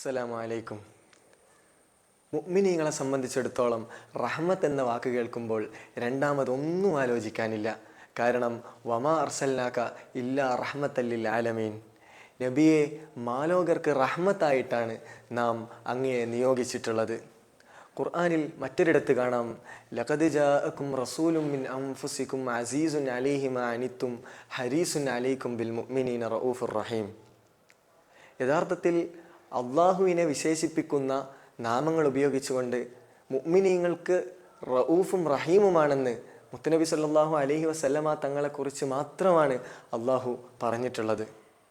അസ്സലാമു അലൈക്കും മുഅ്മിനീങ്ങളെ സംബന്ധിച്ചിടത്തോളം റഹ്മത്ത് എന്ന വാക്ക് കേൾക്കുമ്പോൾ രണ്ടാമതൊന്നും ആലോചിക്കാനില്ല. കാരണം വമാ അർസൽനാക്ക ഇല്ലാ റഹ്മത്തല്ലിൽ ആലമീൻ. നബിയെ മാലോകർക്ക് റഹ്മത്തായിട്ടാണ് നാം അങ്ങയെ നിയോഗിച്ചിട്ടുള്ളത്. ഖുർആാനിൽ മറ്റൊരിടത്ത് കാണാം ലഖദ് ജാഅക്കും റസൂലും മിൻ അംഫുസിക്കും അസീസുൻ അലിഹിമ അനിത്തും ഹരീസുൻ അലൈക്കും ബിൽ മുഅ്മിനീന റഊഫുർ റഹീം. യഥാർത്ഥത്തിൽ അള്ളാഹുവിനെ വിശേഷിപ്പിക്കുന്ന നാമങ്ങൾ ഉപയോഗിച്ചുകൊണ്ട് മുഅ്മിനീങ്ങൾക്ക് റഊഫും റഹീമുമാണെന്ന് മുത്തനബി സല്ലാഹു അലഹി വസല്ലമ തങ്ങളെക്കുറിച്ച് മാത്രമാണ് അള്ളാഹു പറഞ്ഞിട്ടുള്ളത്.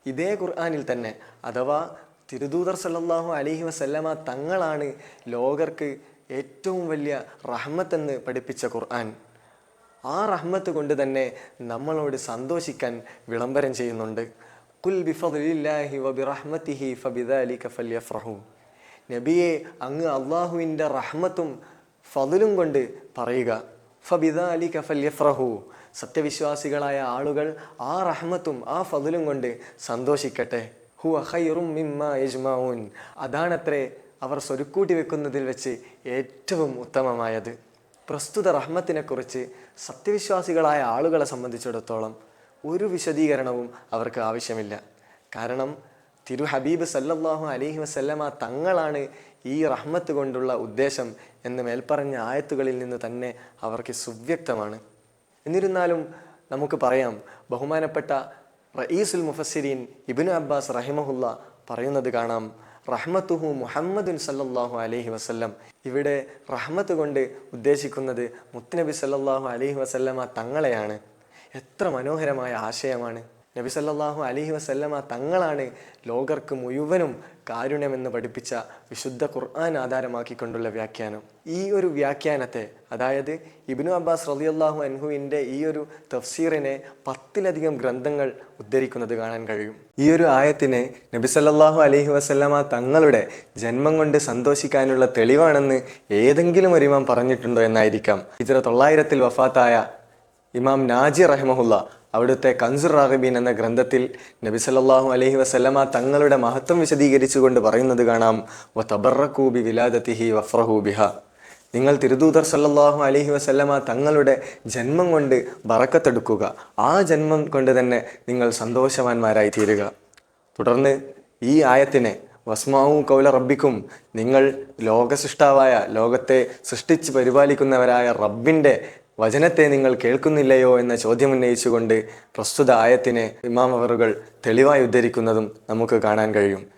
ഇതേ ഖുർആാനിൽ തന്നെ അഥവാ തിരുദൂതർ സല്ലാഹു അലഹി വസല്ലമ തങ്ങളാണ് ലോകർക്ക് ഏറ്റവും വലിയ റഹ്മത്തെന്ന് പഠിപ്പിച്ച ഖുർആൻ. ആ റഹ്മത്ത് കൊണ്ട് തന്നെ നമ്മളോട് സന്തോഷിക്കാൻ വിളംബരം ചെയ്യുന്നുണ്ട്. കുൽ ബിഫദ്ലില്ലാഹി വബിറഹ്മത്തിഹി ഫബിദാലിക ഫല്യഫ്റഹു. നബിയെ അങ്ങ് അള്ളാഹുവിന്റെ റഹ്മത്തും ഫതിലും കൊണ്ട് പറയുക ഫബിദാലിക കഫല്യഫ്രഹു സത്യവിശ്വാസികളായ ആളുകൾ ആ റഹ്മത്തും ആ ഫതിലും കൊണ്ട് സന്തോഷിക്കട്ടെ. ഹു അഹയറും മിമ്മ യജ്മാവൂൻ അതാണത്രേ അവർ സ്വരുക്കൂട്ടി വെക്കുന്നതിൽ വെച്ച് ഏറ്റവും ഉത്തമമായത്. പ്രസ്തുത റഹ്മത്തിനെക്കുറിച്ച് സത്യവിശ്വാസികളായ ആളുകളെ സംബന്ധിച്ചിടത്തോളം ഒരു വിശദീകരണവും അവർക്ക് ആവശ്യമില്ല. കാരണം തിരു ഹബീബ് സല്ലല്ലാഹു അലഹി വസല്ലമ തങ്ങളാണ് ഈ റഹ്മത്ത് കൊണ്ടുള്ള ഉദ്ദേശം എന്ന് മേൽപ്പറഞ്ഞ ആയത്തുകളിൽ നിന്ന് തന്നെ അവർക്ക് സുവ്യക്തമാണ്. എന്നിരുന്നാലും നമുക്ക് പറയാം ബഹുമാനപ്പെട്ട റയീസുൽ മുഫസ്സിരീൻ ഇബ്നു അബ്ബാസ് റഹിമഹുല്ല പറയുന്നത് കാണാം റഹ്മത്തുഹു മുഹമ്മദുൻ സല്ലാഹു അലഹി വസ്ല്ലം. ഇവിടെ റഹ്മത്ത് കൊണ്ട് ഉദ്ദേശിക്കുന്നത് മുത്തുനബി സല്ലാഹു അലഹി വസല്ലമ തങ്ങളെയാണ്. എത്ര മനോഹരമായ ആശയമാണ്. നബി സല്ലാഹു അലൈഹി വസല്ലമ തങ്ങളാണ് ലോകർക്ക് മുഴുവനും കാരുണ്യമെന്ന് പഠിപ്പിച്ച വിശുദ്ധ ഖുർആൻ ആധാരമാക്കിക്കൊണ്ടുള്ള വ്യാഖ്യാനം. ഈ ഒരു വ്യാഖ്യാനത്തെ അതായത് ഇബ്നു അബ്ബാസ് റളിയല്ലാഹു അൻഹുവിന്റെ ഈ ഒരു തഫ്സീറിനെ പത്തിലധികം ഗ്രന്ഥങ്ങൾ ഉദ്ധരിക്കുന്നത് കാണാൻ കഴിയും. ഈ ഒരു ആയത്തിനെ നബി സല്ലല്ലാഹു അലൈഹി വസല്ലമ തങ്ങളുടെ ജന്മം കൊണ്ട് സന്തോഷിക്കാനുള്ള തെളിവാണെന്ന് ഏതെങ്കിലും ഒരു ഇമാം പറഞ്ഞിട്ടുണ്ടോ എന്നായിരിക്കാം. ഇത്ര തൊള്ളായിരത്തിൽ വഫാത്തായ ഇമാം നാജി റഹ്മഹുല്ല അവിടുത്തെ കൻസുർ റാഹിബീൻ എന്ന ഗ്രന്ഥത്തിൽ നബി സല്ലാഹു അലഹി വസല്ലമ തങ്ങളുടെ മഹത്വം വിശദീകരിച്ചുകൊണ്ട് പറയുന്നത് കാണാം. വ തബറക്കൂബി വിലാദത്തിഹി വഫ്രഹൂബിഹ നിങ്ങൾ തിരുദൂതർ സല്ലാഹു അലഹി വസല്ലമ തങ്ങളുടെ ജന്മം കൊണ്ട് ബറക്കത്തെടുക്കുക. ആ ജന്മം കൊണ്ട് തന്നെ നിങ്ങൾ സന്തോഷവാന്മാരായി തീരുക. തുടർന്ന് ഈ ആയത്തിനെ വസ്മാവും കൗല റബ്ബിക്കും നിങ്ങൾ ലോകസൃഷ്ടാവായ ലോകത്തെ സൃഷ്ടിച്ച് പരിപാലിക്കുന്നവരായ റബ്ബിന്റെ വചനത്തെ നിങ്ങൾ കേൾക്കുന്നില്ലയോ എന്ന ചോദ്യം ഉന്നയിച്ചുകൊണ്ട് പ്രസ്തുത ആയത്തിനെ ഇമാം അവറുകൾ തെളിവായി ഉദ്ധരിക്കുന്നതും നമുക്ക് കാണാൻ കഴിയും.